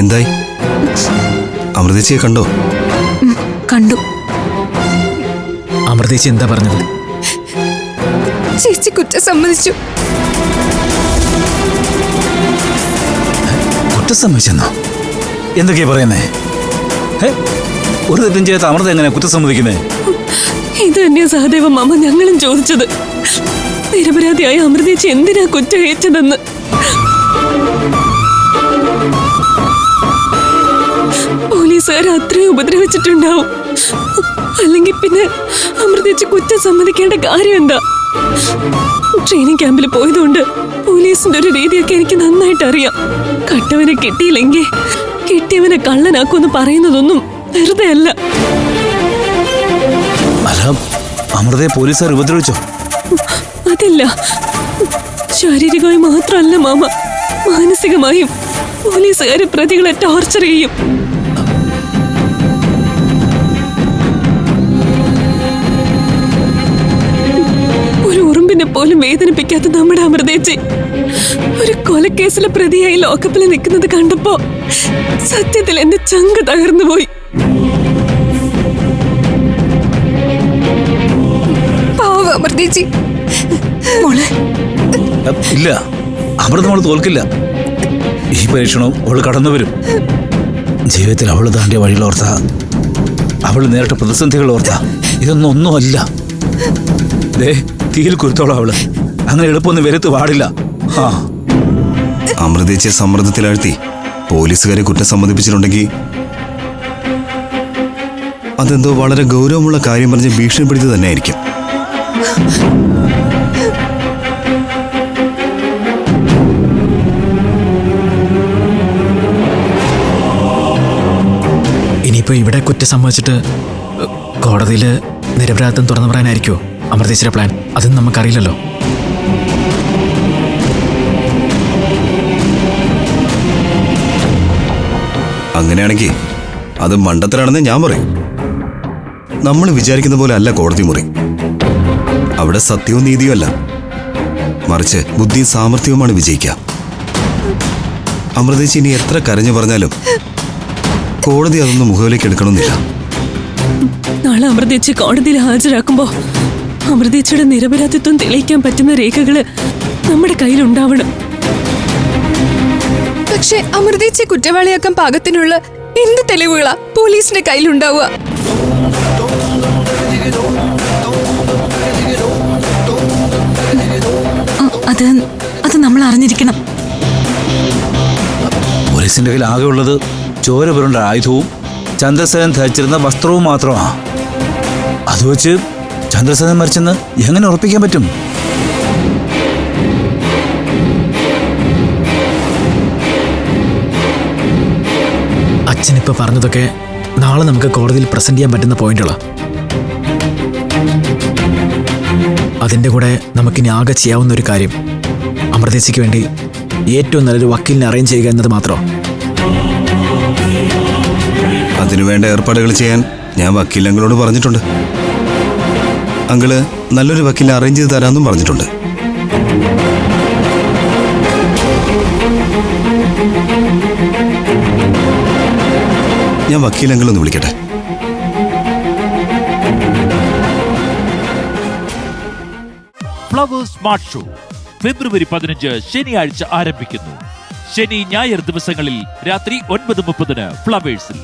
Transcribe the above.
എന്തായി? അമൃതേച്ചിയെ കണ്ടോ? കണ്ടു. അമൃതേച്ചി എന്താ പറഞ്ഞത്? ചേച്ചി കുറ്റം സമ്മതിച്ചു. കുറ്റം സമ്മതിച്ചെന്നോ? എന്തൊക്കെയാ പറയുന്നേ? ഒരു തെറ്റും ചെയ്യാത്ത അമൃത എങ്ങനെ കുറ്റം സമ്മതിക്കുന്നേ? ഇത് തന്നെയാ സഹദേവ മാമ ഞങ്ങളും ചോദിച്ചത്. നിരപരാധിയായ അമൃതേച്ചി എന്തിനാ കുറ്റം ഏറ്റതെന്ന്? പോലീസുകാർ അത്രയും ഉപദ്രവിച്ചിട്ടുണ്ടാവും. അല്ലെങ്കിൽ പിന്നെ അമൃതേച്ച് കുറ്റം സമ്മതിക്കേണ്ട കാര്യം എന്താ? ട്രെയിനിങ് ക്യാമ്പിൽ പോയതുകൊണ്ട് പോലീസിന്റെ ഒരു രീതിയൊക്കെ എനിക്ക് നന്നായിട്ട് അറിയാം. കട്ടവനെ കിട്ടിയില്ലെങ്കിൽ കിട്ടിയവനെ കള്ളനാക്കുമെന്ന് പറയുന്നതൊന്നും വെറുതെ അല്ല. അല്ല അമൃതയെ പോലീസുകാർ ഉപദ്രവിച്ചോ? അതില്ല. ശാരീരികമായി മാത്രമല്ല മാമ. മാനസികമായും പോലീസുകാർ പ്രതികളെ ടോർച്ചർ ചെയ്യും. ഉറുമ്പിനെ പോലും വേദനിപ്പിക്കാത്ത നമ്മുടെ അമൃതേച്ചി. ഒരു കൊലക്കേസിലെ പ്രതിയായി ലോക്കപ്പിൽ നിൽക്കുന്നത് കണ്ടപ്പോ സത്യത്തിൽ എന്റെ ചങ്ക് തകർന്നു പോയി. പാവ അമൃതേച്ചി. മോളെ. അ, ഇല്ല. അമൃത നമ്മൾ തോൽക്കില്ല. ഈ പരീക്ഷണവും അവൾ കടന്നു വരും. ജീവിതത്തിൽ അവൾ താണ്ടിയ വഴികൾ ഓർത്ത. അവൾ നേരിട്ട പ്രതിസന്ധികൾ ഓർത്ത. ഇതൊന്നും ഒന്നുമല്ല. ദേ തീയിൽ കുരുത്തോളം അവൾ. അങ്ങനെ എളുപ്പമൊന്നും വരുത്ത് പാടില്ല. ആ. അമൃതേച്ചിയെ സമ്മർദ്ദത്തിലാഴ്ത്തി പോലീസുകാരെ കുറ്റം സമ്മതിപ്പിച്ചിട്ടുണ്ടെങ്കിൽ അതെന്തോ വളരെ ഗൗരവമുള്ള കാര്യം പറഞ്ഞ് ഭീഷണിപ്പെടുത്തി തന്നെ ആയിരിക്കും ഇനിയിപ്പോ ഇവിടെ കുറ്റം സമ്മതിച്ചിട്ട് കോടതിയിൽ നിരപരാധം തുറന്നു പറയാനായിരിക്കുമോ അമൃതേച്ചിയുടെ പ്ലാൻ അതൊന്നും നമുക്കറിയില്ലല്ലോ. അങ്ങനെയാണെങ്കിൽ അത് മണ്ടത്തരാണെന്ന് ഞാൻ പറയും. നമ്മൾ വിചാരിക്കുന്ന പോലെ അല്ല കോടതി മുറി. അവിടെ സത്യവും നീതിയും അല്ല. മറിച്ച് ബുദ്ധിയും സാമർഥ്യവുമാണ് വിജയിക്കുക. അമൃതേശി ഇനി എത്ര കരഞ്ഞു പറഞ്ഞാലും കോടതി അതൊന്നും മുഖവിലേക്ക് എടുക്കണമെന്നില്ല. നാളെ അമൃതേച്ചി കോടതിയിൽ ഹാജരാക്കുമ്പോ അമൃതേച്ചിയുടെ നിരപരാധിത്വം തെളിയിക്കാൻ പറ്റുന്ന രേഖകൾ നമ്മുടെ കയ്യിലുണ്ടാവണം. പക്ഷെ അമൃതേച്ചി കുറ്റവാളിയാക്കാൻ പാകത്തിനുള്ള എന്ത് തെളിവുകളാ പോലീസിന്റെ കയ്യിലുണ്ടാവുക? അത് അത് നമ്മൾ അറിഞ്ഞിരിക്കണം. പോലീസിന്റെ കയ്യിൽ ആകെ ഉള്ളത് ചോര പുരണ്ട ആയുധവും ചന്ദ്രസേനൻ ധരിച്ചിരുന്ന വസ്ത്രവും മാത്രമാണ് അത് വെച്ച് ചന്ദ്രസേനൻ മരിച്ചെന്ന് എങ്ങനെ ഉറപ്പിക്കാൻ പറ്റും? അച്ഛനിപ്പോൾ പറഞ്ഞതൊക്കെ നാളെ നമുക്ക് കോടതിയിൽ പ്രസന്റ് ചെയ്യാൻ പറ്റുന്ന പോയിന്റുകളാ. അതിന്റെ കൂടെ നമുക്കിനി ആകെ ചെയ്യാവുന്ന ഒരു കാര്യം. അമൃതേശിക്ക് വേണ്ടി ഏറ്റവും നല്ലൊരു വക്കീലിനെ അറേഞ്ച് ചെയ്യുക എന്നത് മാത്രം. അതിനുവേണ്ട ഏർപ്പാടുകൾ ചെയ്യാൻ ഞാൻ വക്കീലങ്ങളോട് പറഞ്ഞിട്ടുണ്ട്. അങ്കിൾ നല്ലൊരു വക്കീലിനെ അറേഞ്ച് ചെയ്ത് തരാമെന്നും പറഞ്ഞിട്ടുണ്ട്. ഞാൻ വക്കീലങ്ങളൊന്ന് വിളിക്കട്ടെ. ഫ്ലവേഴ്സ് സ്മാർട്ട് ഷോ ഫെബ്രുവരി പതിനഞ്ച് ശനിയാഴ്ച ആരംഭിക്കുന്നു. ശനി ഞായർ ദിവസങ്ങളിൽ രാത്രി ഒൻപത് മുപ്പതിന് ഫ്ലവേഴ്സിൽ